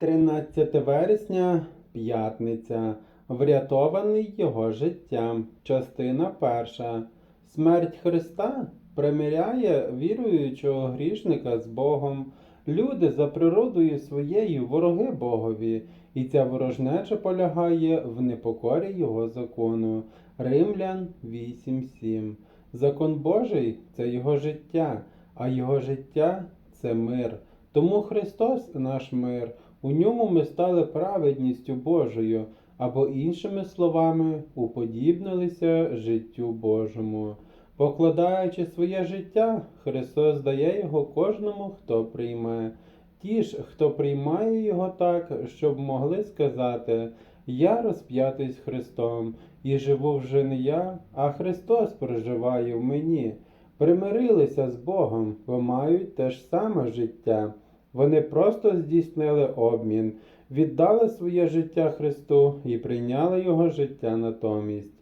13 вересня, п'ятниця. Врятований його життям. Частина перша. Смерть Христа примиряє віруючого грішника з Богом. Люди за природою своєю вороги Богові, і ця ворожнеча полягає в непокорі Його закону. Римлян 8.7. Закон Божий це Його життя, а Його життя це мир. Тому Христос наш мир. У ньому ми стали праведністю Божою, або іншими словами, уподібнилися життю Божому. Покладаючи своє життя, Христос дає його кожному, хто прийме. Ті ж, хто приймає його так, щоб могли сказати: Я розп'ятий з Христом, і живу вже не я, а Христос проживає в мені. Примирилися з Богом, бо мають те ж саме життя. Вони просто здійснили обмін, віддали своє життя Христу і прийняли Його життя натомість.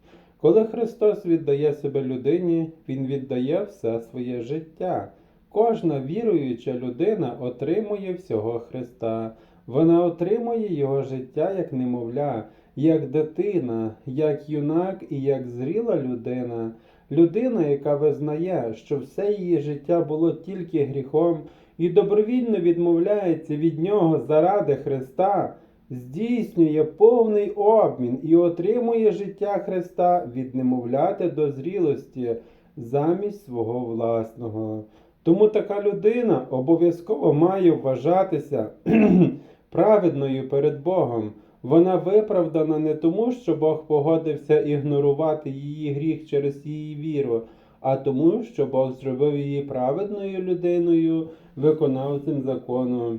Коли Христос віддає себе людині, Він віддає все своє життя. Кожна віруюча людина отримує всього Христа. Вона отримує Його життя як немовля, як дитина, як юнак і як зріла людина. Людина, яка визнає, що все її життя було тільки гріхом, і добровільно відмовляється від нього заради Христа, здійснює повний обмін і отримує життя Христа від немовляти до зрілості замість свого власного. Тому така людина обов'язково має вважатися праведною перед Богом. Вона виправдана не тому, що Бог погодився ігнорувати її гріх через її віру, а тому, що Бог зробив її праведною людиною, виконавцем закону,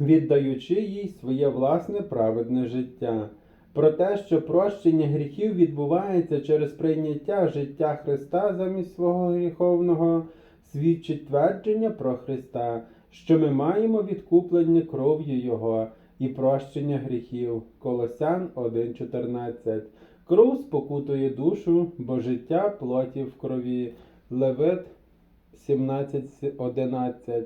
віддаючи їй своє власне праведне життя. Про те, що прощення гріхів відбувається через прийняття життя Христа замість свого гріховного, свідчить твердження про Христа, що ми маємо відкуплення кров'ю Його і прощення гріхів. Колосян 1.14. Кров спокутує душу, бо життя плоті в крові. Левит 17.11.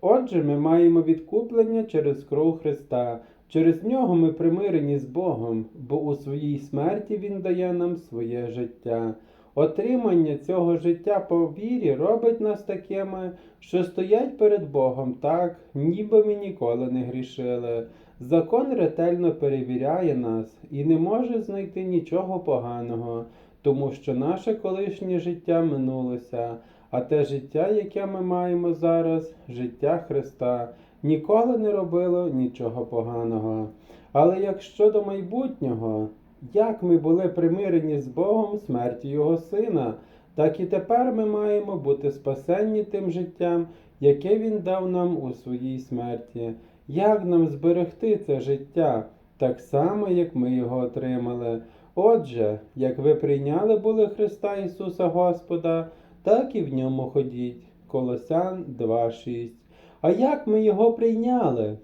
Отже, ми маємо відкуплення через кров Христа. Через нього ми примирені з Богом, бо у своїй смерті Він дає нам своє життя. Отримання цього життя по вірі робить нас такими, що стоять перед Богом так, ніби ми ніколи не грішили. Закон ретельно перевіряє нас і не може знайти нічого поганого, тому що наше колишнє життя минулося, а те життя, яке ми маємо зараз, життя Христа, ніколи не робило нічого поганого. Але як щодо майбутнього, як ми були примирені з Богом смерті Його Сина, так і тепер ми маємо бути спасенні тим життям, яке Він дав нам у своїй смерті. Як нам зберегти це життя, так само, як ми його отримали? Отже, як ви прийняли були Христа Ісуса Господа, так і в ньому ходіть. Колосян 2.6. А як ми його прийняли?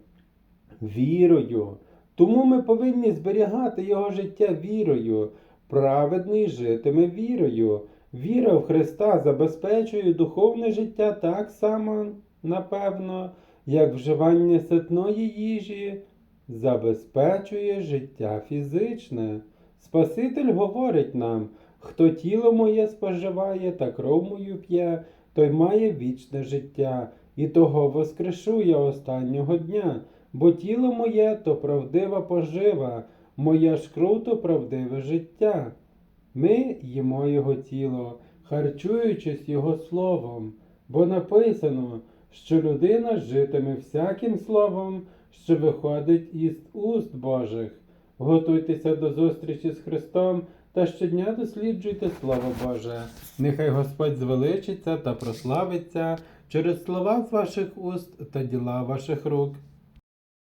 Вірою. Тому ми повинні зберігати його життя вірою. Праведний житиме вірою. Віра в Христа забезпечує духовне життя так само, напевно, як вживання ситної їжі забезпечує життя фізичне. Спаситель говорить нам, хто тіло моє споживає та кров мою п'є, той має вічне життя, і того воскрешу я останнього дня, бо тіло моє то правдива пожива, моя ж кров то правдиве життя. Ми їмо його тіло, харчуючись його словом, бо написано, що людина житиме всяким словом, що виходить із уст Божих. Готуйтеся до зустрічі з Христом та щодня досліджуйте Слово Боже. Нехай Господь звеличиться та прославиться через слова з ваших уст та діла ваших рук.